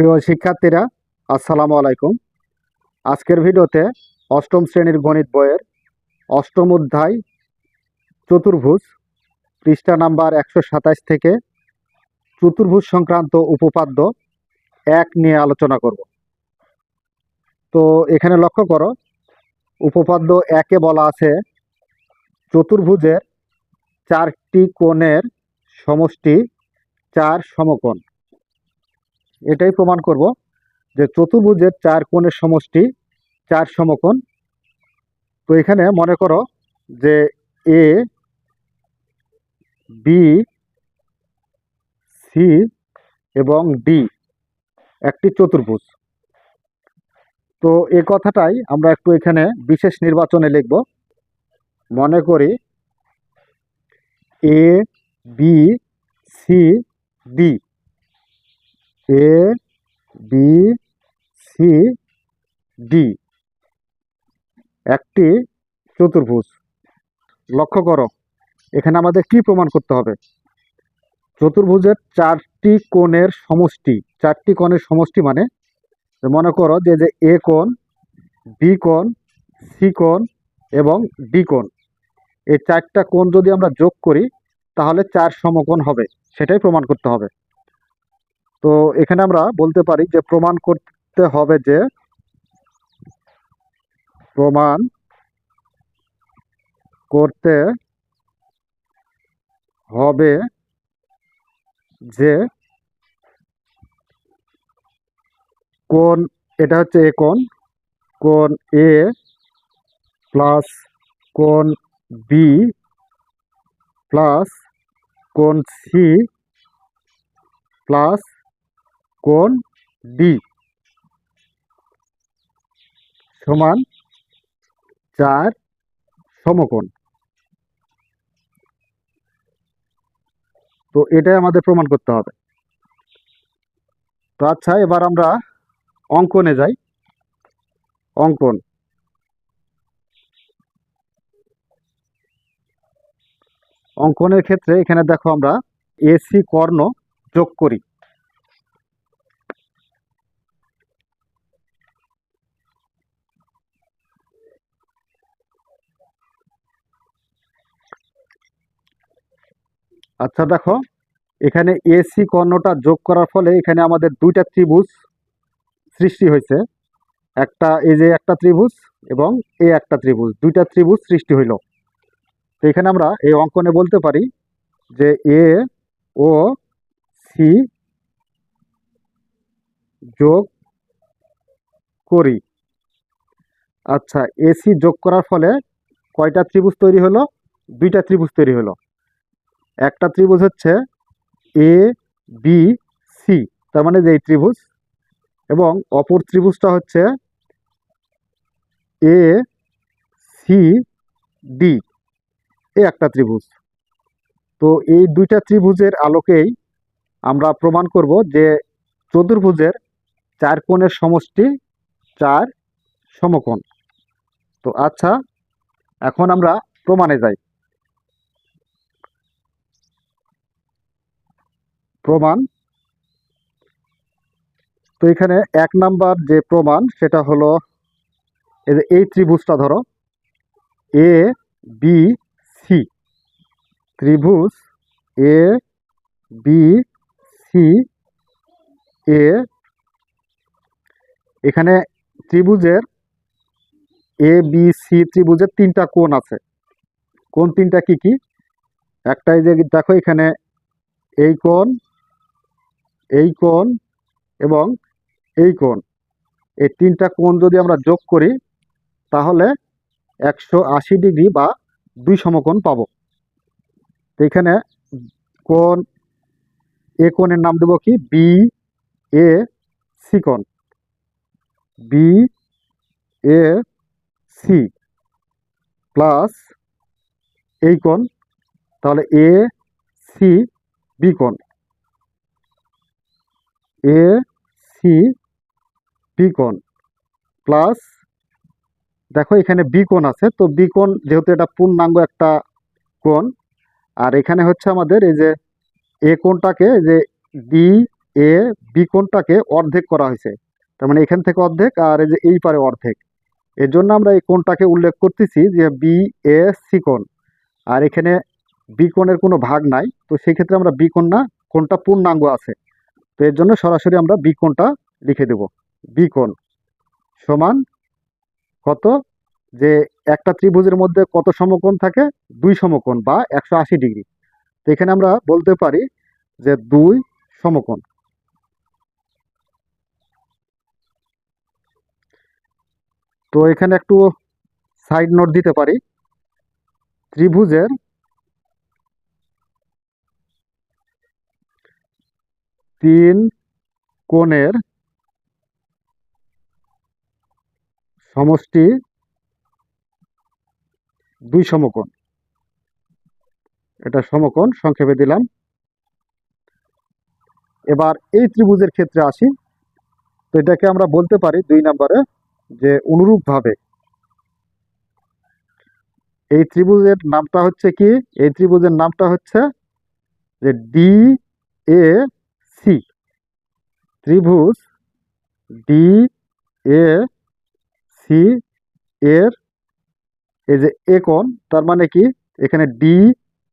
প্রিয় শিক্ষার্থীরা, আসসালামু আলাইকুম। আজকের ভিডিওতে অষ্টম শ্রেণির গণিত বইয়ের অষ্টম অধ্যায় চতুর্ভুজ, পৃষ্ঠা নাম্বার একশো সাতাশ থেকে চতুর্ভুজ সংক্রান্ত উপপাদ্য এক নিয়ে আলোচনা করব। তো এখানে লক্ষ্য করো, উপপাদ্য একে বলা আছে চতুর্ভুজের চারটি কোণের সমষ্টি, চার সমকোণ। এটাই প্রমাণ করব যে চতুর্ভুজের চার কোণের সমষ্টি, চার সমকোণ। তো এখানে মনে করো যে এ বি সি এবং ডি একটি চতুর্ভুজ। তো এ কথাটাই আমরা একটু এখানে বিশেষ নির্বাচনে লিখব। মনে করি A B C D A B C D একটি চতুর্ভুজ। লক্ষ্য করো, এখানে আমাদের কি প্রমাণ করতে হবে? চতুর্ভুজের চারটি কোণের সমষ্টি। চারটি কোণের সমষ্টি মানে মনে করো যে যে এ কোণ বি কোণ সি কোণ এবং ডি কোণ। এই চারটা কোণ যদি আমরা যোগ করি, তাহলে চার সমকোণ হবে। সেটাই প্রমাণ করতে হবে। তো এখানে আমরা বলতে পারি যে প্রমাণ করতে হবে যে প্রমাণ করতে হবে যে কোন, এটা হচ্ছে এ কোন কোন এ প্লাস কোন বি প্লাস কোন সি প্লাস কোণ ডি সমান চার সমকোণ। তো এটাই আমাদের প্রমাণ করতে হবে। তো আচ্ছা এবার আমরা অঙ্কনে যাই। অঙ্কন। অঙ্কনের ক্ষেত্রে এখানে দেখো আমরা এসি কর্ণ যোগ করি। আচ্ছা দেখো, এখানে এসি কর্ণটা যোগ করার ফলে এখানে আমাদের দুইটা ত্রিভুজ সৃষ্টি হয়েছে। একটা, এই যে একটা ত্রিভুজ এবং এই একটা ত্রিভুজ, দুইটা ত্রিভুজ সৃষ্টি হইল। তো এখানে আমরা এই অঙ্কনে বলতে পারি যে এ ও সি যোগ করি। আচ্ছা এসি যোগ করার ফলে কয়টা ত্রিভুজ তৈরি হলো? দুইটা ত্রিভুজ তৈরি হলো। একটা ত্রিভুজ হচ্ছে এ বি সি তার মানে যে ত্রিভুজ, এবং অপর ত্রিভুজটা হচ্ছে এ সি ডি এ একটা ত্রিভুজ। তো এই দুইটা ত্রিভুজের আলোকেই আমরা প্রমাণ করব যে চতুর্ভুজের চার কোণের সমষ্টি চার সমকোণ। তো আচ্ছা এখন আমরা প্রমাণে যাই। প্রমাণ। তো এখানে এক নাম্বার যে প্রমাণ, সেটা হলো এই ত্রিভুজটা ধরো। এ বি সি ত্রিভুজ এ বি সি এ এখানে ত্রিভুজের এ বি সি ত্রিভুজের তিনটা কোণ আছে। কোন তিনটা কি কি? একটাই যে দেখো এখানে এই কোণ এই কোণ এবং এই কোণ। এই তিনটা কোণ যদি আমরা যোগ করি, তাহলে একশো আশি ডিগ্রি বা দুই সমকোণ পাবো। এখানে কোণ, এ কোণের নাম দেবো কি? বি, এ, সি কোণ। বি, এ, সি প্লাস এই কোণ। তাহলে এ, সি, বি কোণ। এ সি বি কোণ প্লাস দেখো এখানে বি কোণ আছে, তো বি কোণ যেহেতু এটা পূর্ণাঙ্গ একটা কোণ, আর এখানে হচ্ছে আমাদের এই যে এ কোণটাকে যে ডি এ বি কোণটাকে অর্ধেক করা হয়েছে, তার মানে এখান থেকে অর্ধেক আর এই যে এই পারে অর্ধেক। এর জন্য আমরা এই কোণটাকে উল্লেখ করতেছি যে বি এ সি কোণ, আর এখানে বি কোণের কোনো ভাগ নাই, তো সেই ক্ষেত্রে আমরা বি কোণ না, কোণটা পূর্ণাঙ্গ আছে। তো এর জন্য সরাসরি আমরা বি কোণটা লিখে দেব। বি কোণ সমান কত? যে একটা ত্রিভুজের মধ্যে কত সমকোণ থাকে? দুই সমকোণ বা একশো আশি ডিগ্রি। তো এখানে আমরা বলতে পারি যে দুই সমকোণ। তো এখানে একটু সাইড নোট দিতে পারি। ত্রিভুজের তিন কোণের সমষ্টি দুই সমকোণ। এটা সমকোণ, সংক্ষেপে দিলাম। এবার এই ত্রিভুজের ক্ষেত্রে আসি। তো এটাকে আমরা বলতে পারি দুই নম্বরে যে অনুরূপভাবে। এই ত্রিভুজের নামটা হচ্ছে কি? এই ত্রিভুজের নামটা হচ্ছে যে ডি এ সি। ত্রিভুজ ডি এ সি এর এই যে এ কোণ, তার মানে কি? এখানে ডি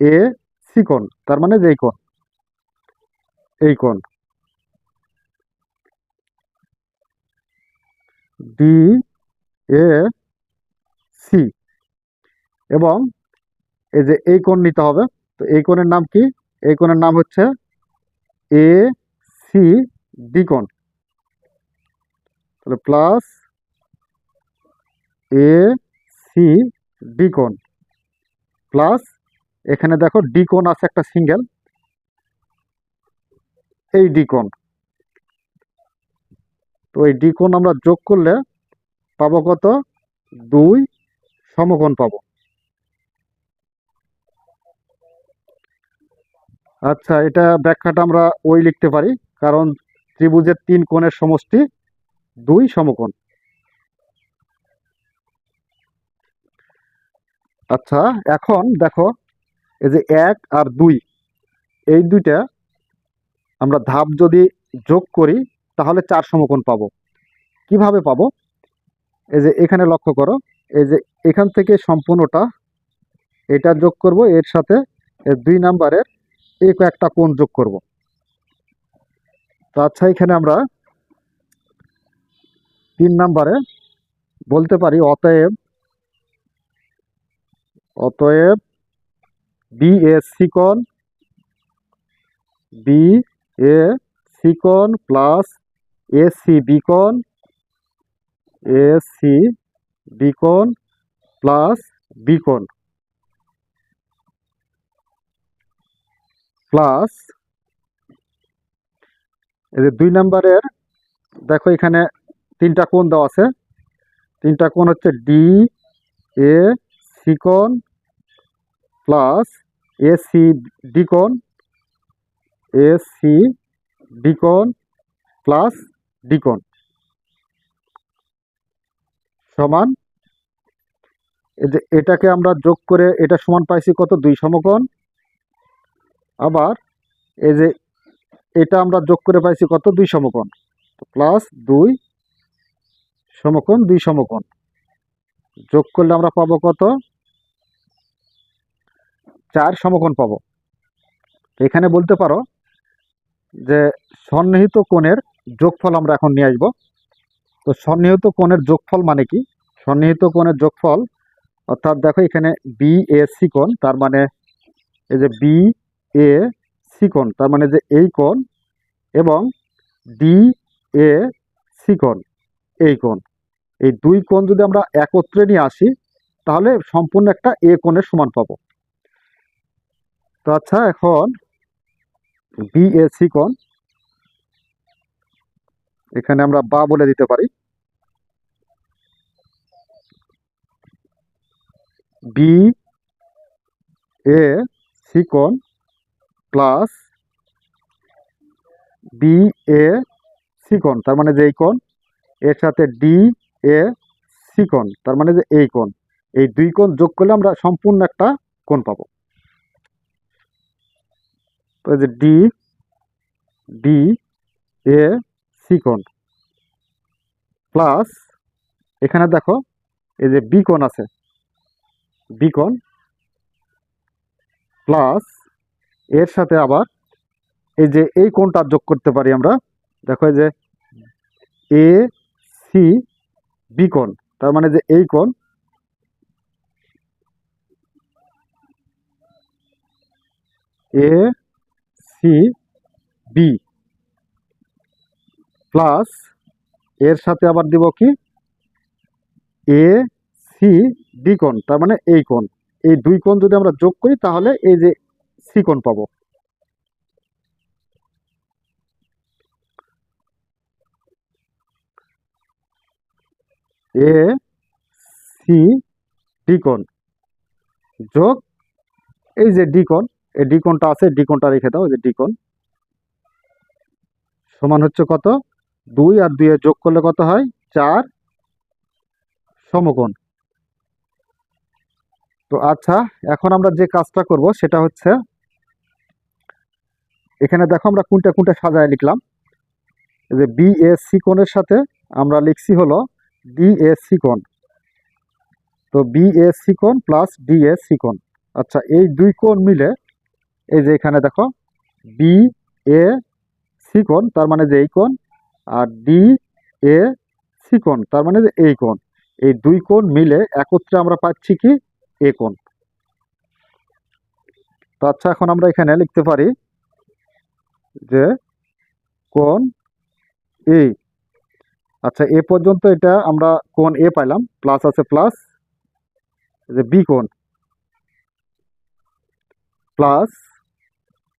এ সি কোণ, তার মানে যে কোণ, এই কোণ। ডি এ সি এবং এই যে এই কোণ নিতে হবে, তো এই কোণের নাম কি? এই কোণের নাম হচ্ছে এ সি ডি কোণ তাহলে প্লাস এ সি ডি কোণ প্লাস এখানে দেখো ডি কোণ আছে একটা সিঙ্গেল এই ডি কোণ তো এই ডি কোণ আমরা যোগ করলে পাবো কত? দুই সমকোণ পাবো। আচ্ছা এটা ব্যাখ্যাটা আমরা ওই লিখতে পারি। কারণ ত্রিভুজের তিন কোণের সমষ্টি দুই সমকোণ। আচ্ছা এখন দেখো, এই যে এক আর দুই, এই দুইটা আমরা ধাপ যদি যোগ করি, তাহলে চার সমকোণ পাবো। কীভাবে পাবো? এই যে এখানে লক্ষ্য করো, এই যে এখান থেকে সম্পূর্ণটা, এটা যোগ করব, এর সাথে দুই নাম্বারের এই কয়েকটা কোণ যোগ করব। তো আচ্ছা এখানে আমরা তিন নাম্বারে বলতে পারি অতএব অতএব বি এ সিকন বি এ সিকন প্লাস এ সি বিকন এ সি বিকন প্লাস বিকন প্লাস এই যে দুই নাম্বারের, দেখো এখানে তিনটা কোণ দেওয়া আছে। তিনটা কোণ হচ্ছে ডি এ সি সিকন প্লাস এ সি ডি ডিকন এ সি ডি ডিকন প্লাস ডি ডিকন সমান, এই যে এটাকে আমরা যোগ করে, এটা সমান পাইছি কত? দুই সমকোণ। আবার এই যে এটা আমরা যোগ করে পাইছি কত? দুই সমকোণ। প্লাস দুই সমকোণ দুই সমকোণ। যোগ করলে আমরা পাবো কত? চার সমকোণ পাবো। এখানে বলতে পারো যে সন্নিহিত কোণের যোগফল আমরা এখন নিয়ে আসব। তো সন্নিহিত কোণের যোগফল মানে কি? সন্নিহিত কোণের যোগফল, অর্থাৎ দেখো এখানে বি এ সি কোণ, তার মানে এই যে বি এ সি কোণ, তার মানে যে এই কোণ এবং ডি এ সি কোণ, এই কোণ। এই দুই কোণ যদি আমরা একত্রে নিয়ে আসি, তাহলে সম্পূর্ণ একটা এ কোণের সমান পাবো। তো আচ্ছা এখন বি এ সি কোণ, এখানে আমরা বা বলে দিতে পারি। বি এ সি কোণ প্লাস বি এ সি কোণ, তার মানে যে এই কোণ, এর সাথে ডি এ সি কোণ, তার মানে যে এই কোণ। এই দুই কোণ যোগ করলে আমরা সম্পূর্ণ একটা কোণ পাবো। যে ডি ডি এ সি কোণ, প্লাস এখানে দেখো, এই যে বি কোণ আছে বি প্লাস এর সাথে আবার এই যে এই কোণটা যোগ করতে পারি আমরা, দেখো এই যে এ সি বি কোণ, তার মানে যে এই কোণ এ সি বি প্লাস এর সাথে আবার দিব কি? এ সি বি কোণ, তার মানে এই কোণ। এই দুই কোণ যদি আমরা যোগ করি তাহলে এই যে সি কোণ পাবো। এ, সি, ডি কোণ। যোগ, এই যে ডি কোণ, এই ডি কোণটা আছে, ডি কোণটা রেখে দাও যে ডি কোণ। সমান হচ্ছে কত? দুই আর দুই যোগ করলে কত হয়? চার সমকোণ। তো আচ্ছা এখন আমরা যে কাজটা করব সেটা হচ্ছে এখানে দেখো আমরা কোনটা কোনটা সাজায় লিখলাম। যে বি এস কোণের সাথে আমরা লিখছি হলো ডি এস সি কোণ। তো বি এস কোণ প্লাস ডি এস কোণ। আচ্ছা এই দুই কোণ মিলে এই যে এখানে দেখো বি এ সি কোণ, তার মানে যে এই কোণ, আর ডি এ সি কোণ, তার মানে যে এই কোণ। এই দুই কোণ মিলে একত্রে আমরা পাচ্ছি কি? এ কোণ। তো আচ্ছা এখন আমরা এখানে লিখতে পারি যে কোন এ আচ্ছা এ পর্যন্ত এটা আমরা কোন এ পাইলাম প্লাস আছে প্লাস যে বি কোন প্লাস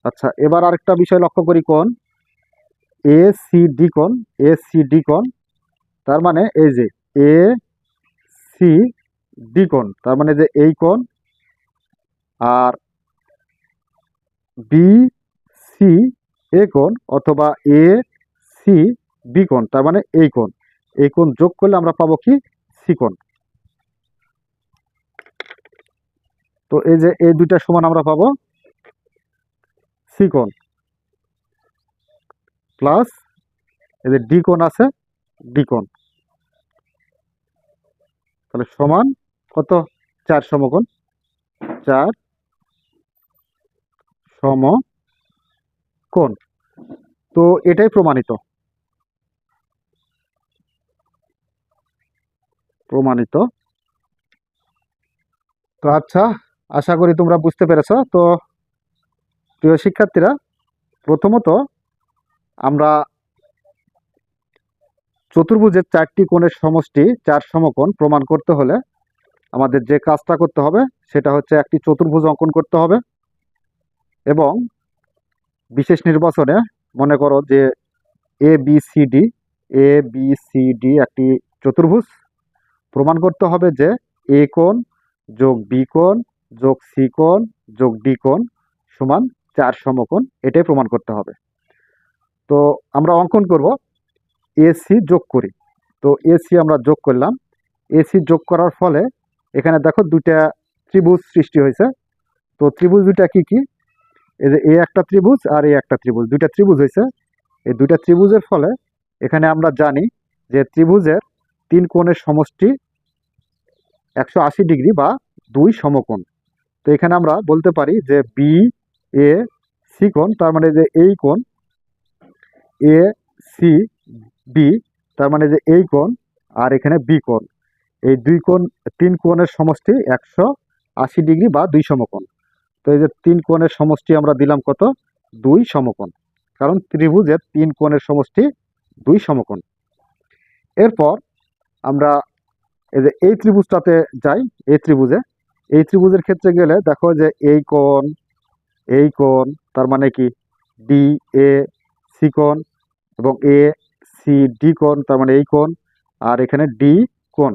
আচ্ছা এবার আরেকটা বিষয় লক্ষ্য করি কোন এ সি ডি কোণ এ সি ডি কোণ, তার মানে এই যে এ সি ডি কোন তার মানে যে এই কোণ, আর বি সি এ কোণ অথবা এ, সি, বি কোণ, তার মানে এই কোণ। এই কোণ যোগ করলে আমরা পাবো কি? সি কোণ। তো এই যে এই দুইটা সমান আমরা পাবো সি কোণ প্লাস এই যে ডি কোণ আছে, ডি কোণ। তাহলে সমান কত? চার সমকোণ। চার সম কোণ। তো এটাই প্রমাণিত। প্রমাণিত। তো আচ্ছা আশা করি তোমরা বুঝতে পেরেছ। তো প্রিয় শিক্ষার্থীরা, প্রথমত আমরা চতুর্ভুজের চারটি কোণের সমষ্টি, চার সমকোণ প্রমাণ করতে হলে আমাদের যে কাজটা করতে হবে, সেটা হচ্ছে একটি চতুর্ভুজ অঙ্কন করতে হবে এবং বিশেষ নির্বাচনে মনে করো যে A B C D A B C D একটি চতুর্ভুজ প্রমাণ করতে হবে যে এ কোণ যোগ বি কোণ যোগ সি কোণ যোগ ডি কোণ সমান চার সমকোণ, এটাই প্রমাণ করতে হবে। তো আমরা অঙ্কন করব এসি যোগ করি। তো এসি আমরা যোগ করলাম। এসি যোগ করার ফলে এখানে দেখো দুইটা ত্রিভুজ সৃষ্টি হয়েছে। তো ত্রিভুজ দুইটা কি কি? এই যে এ একটা ত্রিভুজ আর এ একটা ত্রিভুজ, দুইটা ত্রিভুজ হয়েছে এই দুইটা ত্রিভুজের ফলে এখানে আমরা জানি যে ত্রিভুজের তিন কোণের সমষ্টি একশো আশি ডিগ্রি বা দুই সমকোণ। তো এখানে আমরা বলতে পারি যে বি এ সি কোণ, তার মানে যে এই কোণ এ সি বি তার মানে যে এই কোণ আর এখানে বি কোণ। এই দুই কোণ, তিন কোণের সমষ্টি একশো আশি ডিগ্রি বা দুই সমকোণ। তো এই যে তিন কোণের সমষ্টি আমরা দিলাম কত? দুই সমকোণ। কারণ ত্রিভুজের তিন কোণের সমষ্টি দুই সমকোণ। এরপর আমরা এই যে এই ত্রিভুজটাতে যাই, এই ত্রিভুজে। এই ত্রিভুজের ক্ষেত্রে গেলে দেখো যে এই কোণ এই কোণ, তার মানে কি? ডি এ সি কোণ এবং এ সি ডি কোণ, তার মানে এই কোণ। আর এখানে ডি কোণ।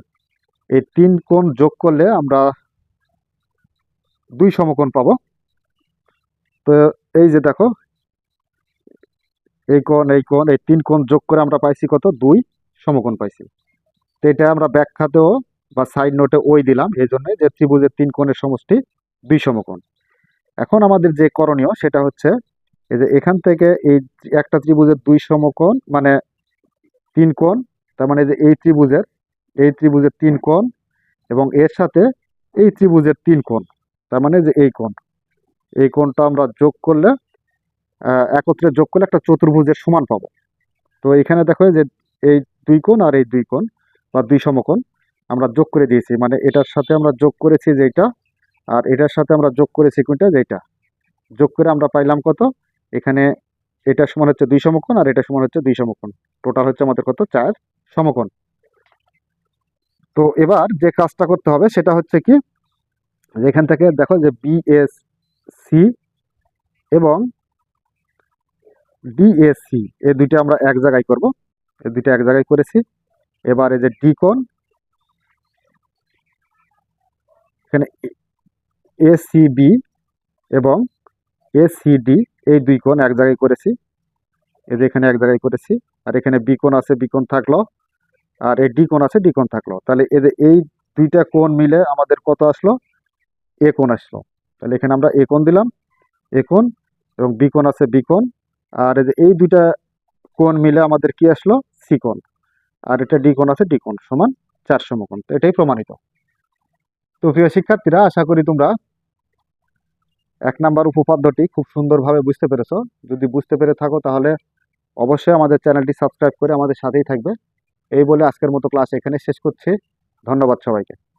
এই তিন কোণ যোগ করলে আমরা দুই সমকোণ পাবো। তো এই যে দেখো, এই কোণ এই কোণ, এই তিন কোণ যোগ করে আমরা পাইছি কত? দুই সমকোণ পাইছি। তো এটা আমরা ব্যাখ্যাতেও বা সাইড নোটে ওই দিলাম, এই জন্য যে ত্রিভুজের তিন কোণের সমষ্টি দুই সমকোণ। এখন আমাদের যে করণীয় সেটা হচ্ছে, এই যে এখান থেকে এই একটা ত্রিভুজের দুই সমকোণ মানে তিন কোণ, তার মানে যে এই ত্রিভুজের এই ত্রিভুজের তিন কোণ এবং এর সাথে এই ত্রিভুজের তিন কোণ। তার মানে যে এই কোণ। এই কোণটা আমরা যোগ করলে একত্রে যোগ করলে একটা চতুর্ভুজের সমান পাবো। তো এখানে দেখো যে এই দুই কোণ আর এই দুই কোণ বা দুই সমকোণ আমরা যোগ করে দিয়েছি। মানে এটার সাথে আমরা যোগ করেছি যেটা আর এটার সাথে আমরা যোগ করেছি কোনটা যেটা যোগ করে আমরা পাইলাম কত? এখানে এটা সমান হচ্ছে দুই সমকোণ আর এটা সমান হচ্ছে দুই সমকোণ। টোটাল হচ্ছে আমাদের কত? চার সমকোণ। তো এবার যে কাজটা করতে হবে সেটা হচ্ছে কি? এখান থেকে দেখো যে বিএস সি এবং ডিএসসি এই দুইটা আমরা এক জায়গায় করব। এই দুইটা এক জায়গায় করেছি। এবার এই যে ডি কোণ, এখানে এসিবি এবং এসিডি এই দুই কোণ এক জায়গায় করেছি। এই যে এখানে এক জায়গায় করেছি। আর এখানে বি কোণ আছে বি কোণ থাকল। আর এই ডি আছে ডি থাকল। তাহলে এই যে এই দুইটা কোণ মিলে আমাদের কত আসলো? এ আসলো। তাহলে এখানে আমরা এ দিলাম, এ এবং বি কোণ আছে বি কোণ। আর এই দুইটা কোণ মিলে আমাদের কি আসলো? সি কোণ। আর এটা ডি কোণ আছে ডি কোণ সমান চার সমকোণ। তো এটাই প্রমাণিত। তো প্রিয় শিক্ষার্থীরা, আশা করি তোমরা এক নাম্বার উপপাদ্যটি খুব সুন্দরভাবে বুঝতে পেরেছ। যদি বুঝতে পেরে থাকো, তাহলে অবশ্যই আমাদের চ্যানেলটি সাবস্ক্রাইব করে আমাদের সাথেই থাকবে। এই বলে আজকের মতো ক্লাস এখানে শেষ করছি। ধন্যবাদ সবাইকে।